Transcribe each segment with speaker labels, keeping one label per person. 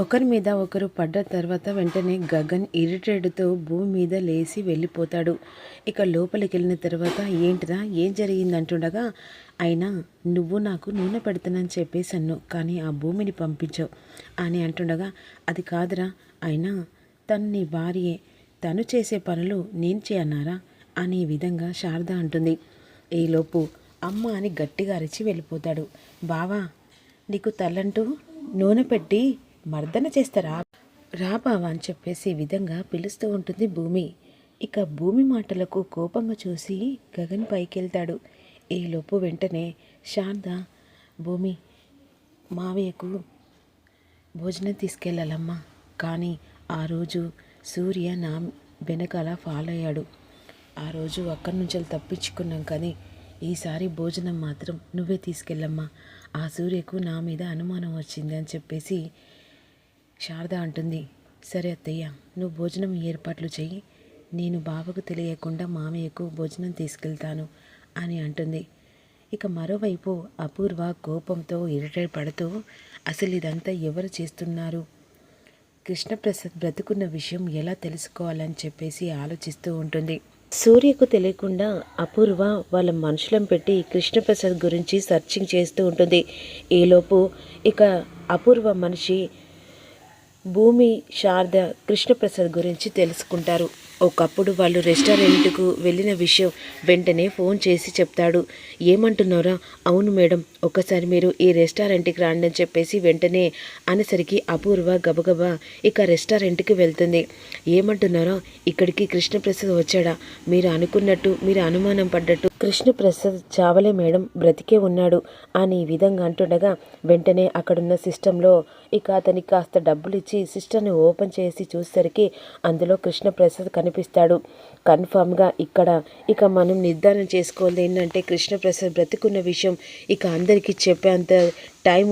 Speaker 1: ఒకరి మీద ఒకరు పడ్డ తర్వాత వెంటనే గగన్ ఇరిటేడ్తో భూమి మీద లేచి వెళ్ళిపోతాడు. ఇక లోపలికి వెళ్ళిన తర్వాత ఏంటిరా ఏం జరిగింది అంటుండగా అయినా నువ్వు నాకు నూనె పెడతానని చెప్పేసి అన్ను కానీ ఆ భూమిని పంపించావు అని అంటుండగా అది కాదురా అయినా తను నీ భార్యే తను చేసే పనులు నేను చేయన్నారా అనే విధంగా శారద అంటుంది. ఈలోపు అమ్మ అని గట్టిగా అరిచి వెళ్ళిపోతాడు. బావా నీకు తల్లంటూ నూనె పెట్టి మర్దన చేస్తారా? రాబావా అని చెప్పేసి విధంగా పిలుస్తూ ఉంటుంది భూమి. ఇక భూమి మాటలకు కోపంగా చూసి గగన్ పైకి వెళ్తాడు ఈలోపు వెంటనే శారద భూమి మావయ్యకు భోజనం తీసుకెళ్ళాలమ్మా కానీ ఆ రోజు సూర్య నా వెనకాల ఫాలో అయ్యాడు. ఆ రోజు అక్కడి నుంచి తప్పించుకున్నాం కానీ ఈసారి భోజనం మాత్రం నువ్వే తీసుకెళ్ళమ్మా. ఆ సూర్యకు నా మీద అనుమానం వచ్చింది అని చెప్పేసి శారద అంటుంది సరే అత్తయ్య నువ్వు భోజనం ఏర్పాట్లు చెయ్యి. నేను బావకు తెలియకుండా మామయ్యకు భోజనం తీసుకెళ్తాను అని అంటుంది. ఇక మరోవైపు అపూర్వ కోపంతో ఇరిటేట్ పడుతూ అసలు ఇదంతా ఎవరు చేస్తున్నారు? కృష్ణప్రసాద్ బ్రతుకున్న విషయం ఎలా తెలుసుకోవాలని చెప్పేసి ఆలోచిస్తూ ఉంటుంది. సూర్యకు తెలియకుండా అపూర్వ వాళ్ళ మనుషులను పెట్టి కృష్ణప్రసాద్ గురించి సర్చింగ్ చేస్తూ ఉంటుంది. ఈలోపు ఇక అపూర్వ మనిషి భూమి శారద కృష్ణప్రసాద్ గురించి తెలుసుకుంటారు. ఒకప్పుడు వాళ్ళు రెస్టారెంట్కు వెళ్ళిన విషయం వెంటనే ఫోన్ చేసి చెప్తాడు. ఏమంటున్నారా? అవును మేడం. ఒకసారి మీరు ఈ రెస్టారెంట్కి రండి అని చెప్పేసి వెంటనే అనేసరికి అపూర్వ గబగబా ఇక రెస్టారెంట్కి వెళ్తుంది. ఏమంటున్నారో? ఇక్కడికి కృష్ణప్రసాద్ వచ్చాడా? మీరు అనుకున్నట్టు మీరు అనుమానం పడ్డట్టు. కృష్ణప్రసాద్ చావలే మేడం. బ్రతికే ఉన్నాడు అని ఈ విధంగా అంటుండగా వెంటనే అక్కడున్న సిస్టంలో ఇక అతనికి కాస్త డబ్బులు ఇచ్చి సిస్టర్ని ఓపెన్ చేసి చూసేసరికి అందులో కృష్ణప్రసాద్ కనిపిస్తాడు. కన్ఫామ్గా ఇక్కడ ఇక మనం నిర్ధారణ చేసుకోవాలి. ఏంటంటే కృష్ణప్రసాద్ బ్రతికున్న విషయం ఇక అందరికీ చెప్పేంత టైం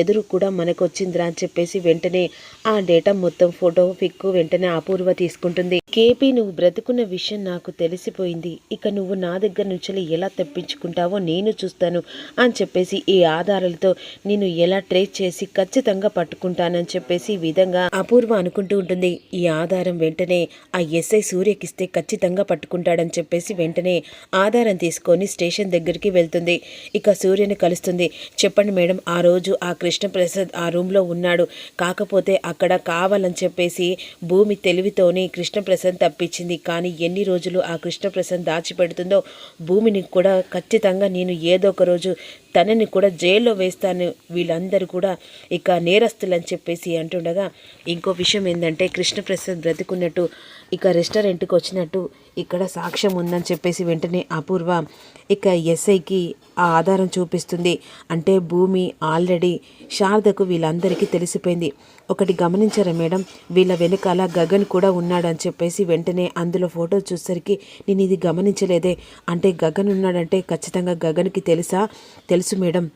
Speaker 1: ఎదురు కూడా మనకు వచ్చిందిరా అని చెప్పేసి వెంటనే ఆ డేటా మొత్తం ఫోటో పిక్ వెంటనే అపూర్వ తీసుకుంటుంది. కేపీ నువ్వు బ్రతుకున్న విషయం నాకు తెలిసిపోయింది. ఇక నువ్వు నా దగ్గర నుంచి ఎలా తప్పించుకుంటావో నేను చూస్తాను అని చెప్పేసి ఈ ఆధారాలతో నేను ఎలా ట్రేస్ చేసి ఖచ్చితంగా పట్టుకుంటానని చెప్పేసి ఈ విధంగా అపూర్వ అనుకుంటూ ఉంటుంది. ఈ ఆధారం వెంటనే ఆ ఎస్ఐ సూర్యకిస్తే ఖచ్చితంగా పట్టుకుంటాడని చెప్పేసి వెంటనే ఆధారం తీసుకొని స్టేషన్ దగ్గరికి వెళ్తుంది. ఇక సూర్యని కలుస్తుంది. చెప్పండి మేడం ఆ ఆ రోజు ఆ కృష్ణప్రసాద్ ఆ రూమ్లో ఉన్నాడు. కాకపోతే అక్కడ కావాలని చెప్పేసి భూమి తెలివితోనే కృష్ణప్రసాద్ తప్పించింది. కానీ ఎన్ని రోజులు ఆ కృష్ణప్రసాద్ దాచిపెడుతుందో భూమిని కూడా ఖచ్చితంగా నేను ఏదో ఒక రోజు తనని కూడా జైల్లో వేస్తాను వీళ్ళందరూ కూడా ఇక నేరస్తులని చెప్పేసి అంటుండగా ఇంకో విషయం ఏంటంటే కృష్ణప్రసాద్ బ్రతుకున్నట్టు ఇక రెస్టారెంట్కి వచ్చినట్టు ఇక్కడ సాక్ష్యం ఉందని చెప్పేసి వెంటనే అపూర్వ ఇక ఎస్ఐకి ఆ ఆధారం చూపిస్తుంది. అంటే భూమి ఆల్రెడీ శారదకు వీళ్ళందరికీ తెలిసిపోయింది. ఒకటి గమనించరా మేడం? వీళ్ళ వెనకాల గగన్ కూడా ఉన్నాడని చెప్పేసి వెంటనే అందులో ఫోటో చూసేసరికి నేను ఇది గమనించలేదే. అంటే గగన్ ఉన్నాడంటే ఖచ్చితంగా గగన్కి తెలుసా? తెలుసు మేడం.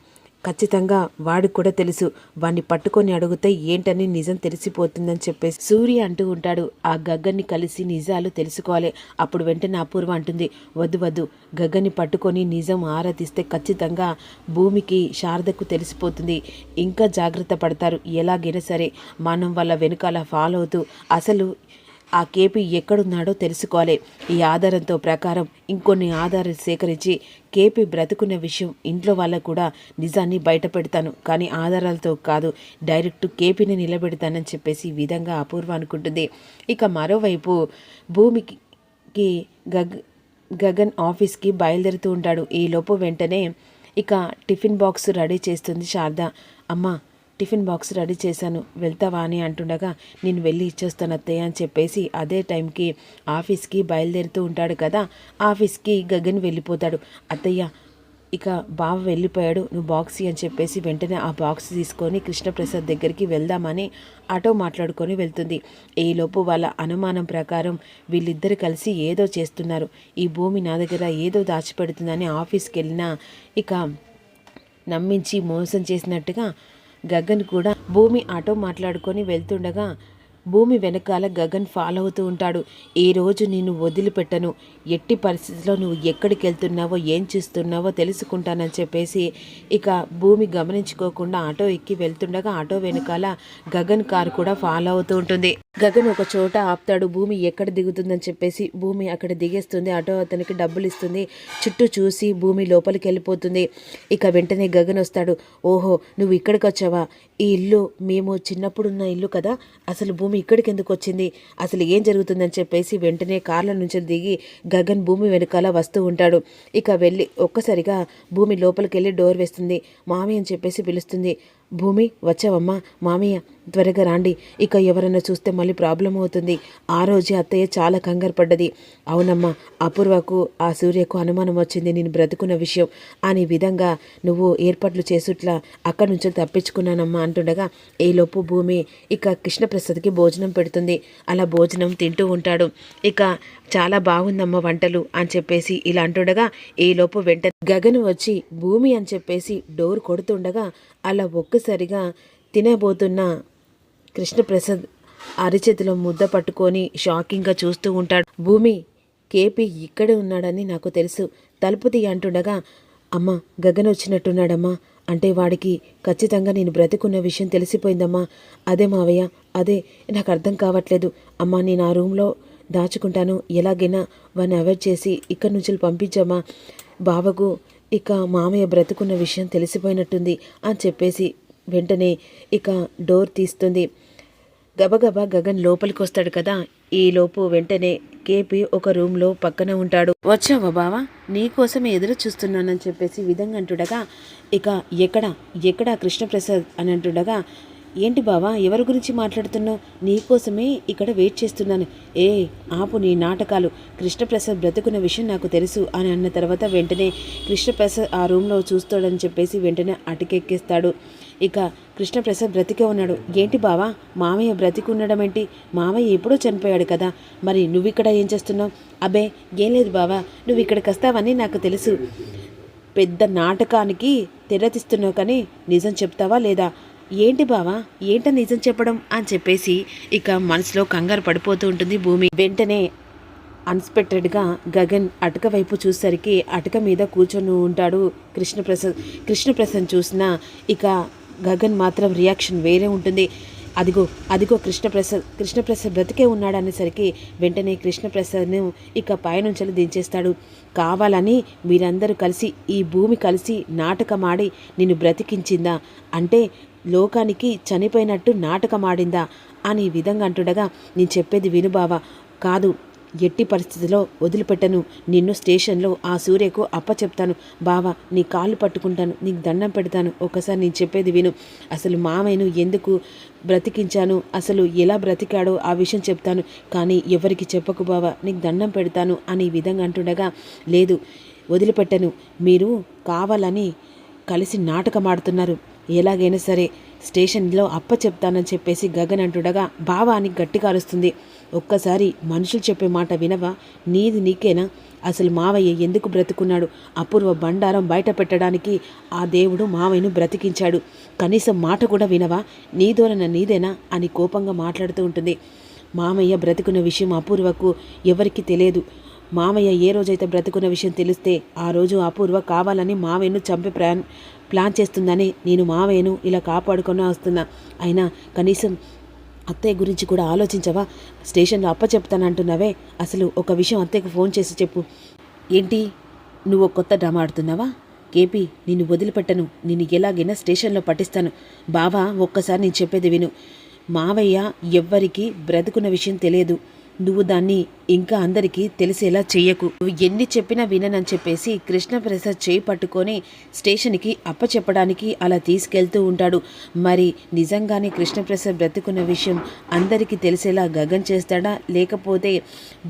Speaker 1: ఖచ్చితంగా వాడికి కూడా తెలుసు. వాడిని పట్టుకొని అడిగితే ఏంటని నిజం తెలిసిపోతుందని చెప్పేసి సూర్య అంటూ ఉంటాడు. ఆ గగ్గన్ని కలిసి నిజాలు తెలుసుకోవాలి. అప్పుడు వెంటనే అపూర్వ అంటుంది. వద్దు వద్దు. గగ్గని పట్టుకొని నిజం ఆరాధిస్తే ఖచ్చితంగా భూమికి శారదకు తెలిసిపోతుంది. ఇంకా జాగ్రత్త పడతారు. ఎలాగైనా సరే మనం వాళ్ళ వెనుకాల ఫాలో అవుతూ అసలు ఆ కేపీ ఎక్కడున్నాడో తెలుసుకోవాలి. ఈ ఆధారంతో ప్రకారం ఇంకొన్ని ఆధారాలు సేకరించి కేపీ బ్రతుకున్న విషయం ఇంట్లో వాళ్ళకు కూడా నిజాన్ని బయట పెడతాను కానీ ఆధారాలతో కాదు డైరెక్ట్ కేపీని నిలబెడతానని చెప్పేసి ఈ విధంగా అపూర్వ అనుకుంటుంది. ఇక మరోవైపు భూమికి గగ్ గగన్ ఆఫీస్కి బయలుదేరుతూ ఉంటాడు. ఈలోపు వెంటనే ఇక టిఫిన్ బాక్స్ రెడీ చేస్తుంది శారద. అమ్మ టిఫిన్ బాక్స్ రెడీ చేశాను. వెళ్తావా అని అంటుండగా నేను వెళ్ళి ఇచ్చేస్తాను అత్తయ్య అని చెప్పేసి అదే టైంకి ఆఫీస్కి బయలుదేరుతూ ఉంటాడు కదా ఆఫీస్కి గగన్ వెళ్ళిపోతాడు. అత్తయ్య ఇక బావ వెళ్ళిపోయాడు నువ్వు బాక్స్ అని చెప్పేసి వెంటనే ఆ బాక్స్ తీసుకొని కృష్ణప్రసాద్ దగ్గరికి వెళ్దామని ఆటో మాట్లాడుకొని వెళ్తుంది. ఈలోపు వాళ్ళ అనుమానం ప్రకారం వీళ్ళిద్దరు కలిసి ఏదో చేస్తున్నారు. ఈ భూమి నా దగ్గర ఏదో దాచిపెడుతుందని ఆఫీస్కి వెళ్ళినా ఇక నమ్మించి మోసం చేసినట్టుగా గగన్ కూడా భూమి ఆటో మాట్లాడుకొని వెళ్తుండగా భూమి వెనకాల గగన్ ఫాలో అవుతూ ఉంటాడు. ఈ రోజు నేను వదిలిపెట్టను. ఎట్టి పరిస్థితిలో నువ్వు ఎక్కడికి వెళ్తున్నావో ఏం చేస్తున్నావో తెలుసుకుంటానని చెప్పేసి ఇక భూమి గమనించుకోకుండా ఆటో ఎక్కి వెళ్తుండగా ఆటో వెనకాల గగన్ కారు కూడా ఫాలో అవుతూ ఉంటుంది. గగన్ ఒక చోట ఆపుతాడు. భూమి ఎక్కడ దిగుతుందని చెప్పేసి భూమి అక్కడ దిగేస్తుంది. ఆటో అతనికి డబ్బులు ఇస్తుంది. చుట్టూ చూసి భూమి లోపలికి వెళ్ళిపోతుంది. ఇక వెంటనే గగన్ వస్తాడు. ఓహో నువ్వు ఇక్కడికి వచ్చావా? ఈ ఇల్లు మేము చిన్నప్పుడున్న ఇల్లు కదా? అసలు భూమి ఇక్కడికి ఎందుకు వచ్చింది? అసలు ఏం జరుగుతుందని చెప్పేసి వెంటనే కార్ల నుంచి దిగి గగన్ భూమి వెనకాల వస్తూ ఉంటాడు. ఇక వెళ్ళి ఒక్కసారిగా భూమి లోపలికి వెళ్ళి డోర్ వేస్తుంది. మామి అని చెప్పేసి పిలుస్తుంది. భూమి వచ్చావమ్మా మామయ్య త్వరగా రాండి. ఇక ఎవరన్నా చూస్తే మళ్ళీ ప్రాబ్లం అవుతుంది. ఆ రోజే అత్తయ్య చాలా కంగారు పడ్డది. అవునమ్మా అపూర్వకు ఆ సూర్యకు అనుమానం వచ్చింది నేను బ్రతుకున్న విషయం. అనే విధంగా నువ్వు ఏర్పాట్లు చేసుట్లా అక్కడి నుంచి తప్పించుకున్నానమ్మా అంటుండగా ఈలోపు భూమి ఇక కృష్ణప్రసాద్కి భోజనం పెడుతుంది. అలా భోజనం తింటూ ఉంటాడు. ఇక చాలా బాగుందమ్మా వంటలు అని చెప్పేసి ఇలా అంటుండగా ఈలోపు వెంట గగను వచ్చి భూమి అని చెప్పేసి డోర్ కొడుతుండగా అలా ఒక్కసారిగా తినబోతున్న కృష్ణప్రసాద్ అరిచేతిలో ముద్ద పట్టుకొని షాకింగ్గా చూస్తూ ఉంటాడు. భూమి కేపీ ఇక్కడే ఉన్నాడని నాకు తెలుసు. తలుపు తీ అంటుండగా అమ్మ గగన్ వచ్చినట్టున్నాడమ్మా. అంటే వాడికి ఖచ్చితంగా నేను బ్రతికున్న విషయం తెలిసిపోయిందమ్మా. అదే మావయ్య అదే నాకు అర్థం కావట్లేదు. అమ్మా నేను ఆ రూమ్లో దాచుకుంటాను. ఎలాగైనా వాడిని అవాయిడ్ చేసి ఇక్కడి నుంచి పంపించమ్మా. బావకు ఇక మామయ్య బ్రతుకున్న విషయం తెలిసిపోయినట్టుంది అని చెప్పేసి వెంటనే ఇక డోర్ తీస్తుంది. గబగబా గగన్ లోపలికి వస్తాడు కదా. ఈ లోపు వెంటనే కేపీ ఒక రూమ్లో పక్కన ఉంటాడు. వచ్చావా బావా? నీకోసం ఎదురు చూస్తున్నానని చెప్పేసి విధంగా అంటుండగా ఇక ఎక్కడ? ఎక్కడ కృష్ణప్రసాద్? అని అంటుండగా ఏంటి బావా ఎవరి గురించి మాట్లాడుతున్నావు? నీకోసమే ఇక్కడ వెయిట్ చేస్తున్నాను. ఏ ఆపు నీ నాటకాలు. కృష్ణప్రసాద్ బ్రతుకున్న విషయం నాకు తెలుసు అని అన్న తర్వాత వెంటనే కృష్ణప్రసాద్ ఆ రూమ్లో చూస్తాడని చెప్పేసి వెంటనే అటకెక్కేస్తాడు. ఇక కృష్ణప్రసాద్ బ్రతికే ఉన్నాడు. ఏంటి బావా మామయ్య బ్రతికి ఉండడం ఏంటి మామయ్య ఎప్పుడో చనిపోయాడు కదా. మరి నువ్వు ఇక్కడ ఏం చేస్తున్నావు? అబే ఏం లేదు బావా నువ్వు ఇక్కడికి వస్తావని నాకు తెలుసు. పెద్ద నాటకానికి తెరతిస్తున్నావు కానీ నిజం చెప్తావా లేదా? ఏంటి బావా? ఏంట నిజం చెప్పడం అని చెప్పేసి ఇక మనసులో కంగారు పడిపోతూ ఉంటుంది భూమి. వెంటనే అన్స్పెక్టెడ్గా గగన్ అటక వైపు చూసేసరికి అటక మీద కూర్చొని ఉంటాడు కృష్ణప్రసాద్. కృష్ణప్రసాద్ చూసిన ఇక గగన్ మాత్రం రియాక్షన్ వేరే ఉంటుంది. అదిగో అదిగో కృష్ణప్రసాద్. కృష్ణప్రసాద్ బ్రతికే ఉన్నాడనేసరికి వెంటనే కృష్ణప్రసాద్ను ఇక పైనుంచెలు దించేస్తాడు. కావాలని మీరందరూ కలిసి ఈ భూమి కలిసి నాటకమాడి నిన్ను బ్రతికించిందా? అంటే లోకానికి చనిపోయినట్టు నాటకమాడిందా అని ఈ విధంగా అంటుండగా నేను చెప్పేది వినుబావా కాదు ఎట్టి పరిస్థితిలో వదిలిపెట్టను. నిన్ను స్టేషన్లో ఆ సూర్యకు అప్ప చెప్తాను బావా నీ కాళ్ళు పట్టుకుంటాను. నీకు దండం పెడతాను. ఒకసారి నేను చెప్పేది విను. అసలు మామయ్యను ఎందుకు బ్రతికించాను? అసలు ఎలా బ్రతికాడో ఆ విషయం చెప్తాను. కానీ ఎవరికి చెప్పకు బావా. నీకు దండం పెడతాను అని ఈ విధంగా అంటుండగా లేదు వదిలిపెట్టను. మీరు కావాలని కలిసి నాటకమాడుతున్నారు. ఎలాగైనా సరే స్టేషన్లో అప్ప చెప్తానని చెప్పేసి గగన్ అంటుండగా బావా గట్టిగా అరుస్తుంది ఒక్కసారి మనుషులు చెప్పే మాట వినవా? నీది నీకేనా? అసలు మావయ్య ఎందుకు బ్రతుకున్నాడు? అపూర్వ బండారం బయట పెట్టడానికి ఆ దేవుడు మావయ్యను బ్రతికించాడు. కనీసం మాట కూడా వినవా? నీదోనన్న నీదేనా? అని కోపంగా మాట్లాడుతూ ఉంటుంది. మామయ్య బ్రతుకున్న విషయం అపూర్వకు ఎవరికి తెలియదు. మామయ్య ఏ రోజైతే బ్రతుకున్న విషయం తెలిస్తే ఆ రోజు అపూర్వ కావాలని మావయ్యను చంపే ప్లాన్ ప్లాన్ చేస్తుందని నేను మావయ్యను ఇలా కాపాడుకొని వస్తున్నా. అయినా కనీసం అత్తయ్య గురించి కూడా ఆలోచించవా? స్టేషన్లో అప్ప చెప్తానంటున్నావే. అసలు ఒక విషయం అత్తయ్యకు ఫోన్ చేసి చెప్పు. ఏంటి? నువ్వు కొత్త డ్రామా ఆడుతున్నావా? కేపీ నిన్ను వదిలిపెట్టను. నిన్ను ఎలాగైనా స్టేషన్లో పట్టిస్తాను. బావా ఒక్కసారి నేను చెప్పేది విను. మావయ్య ఎవ్వరికీ బ్రతుకున్న విషయం తెలియదు. నువ్వు దాన్ని ఇంకా అందరికీ తెలిసేలా చెయ్యకు. నువ్వు ఎన్ని చెప్పినా విననని చెప్పేసి కృష్ణప్రసాద్ చేయి పట్టుకొని స్టేషన్కి అప్పచెప్పడానికి అలా తీసుకెళ్తూ ఉంటాడు. మరి నిజంగానే కృష్ణప్రసాద్ బ్రతుకున్న విషయం అందరికీ తెలిసేలా గగన్ చేస్తాడా? లేకపోతే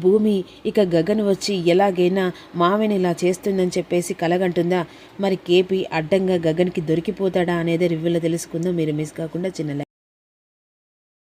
Speaker 1: భూమి ఇక గగన్ వచ్చి ఎలాగైనా మావిని ఇలా చేస్తుందని చెప్పేసి కలగంటుందా? మరి కేపీ అడ్డంగా గగన్కి దొరికిపోతాడా అనేది రివ్యూలో తెలుసుకుందాం. మీరు మిస్ కాకుండా చిన్న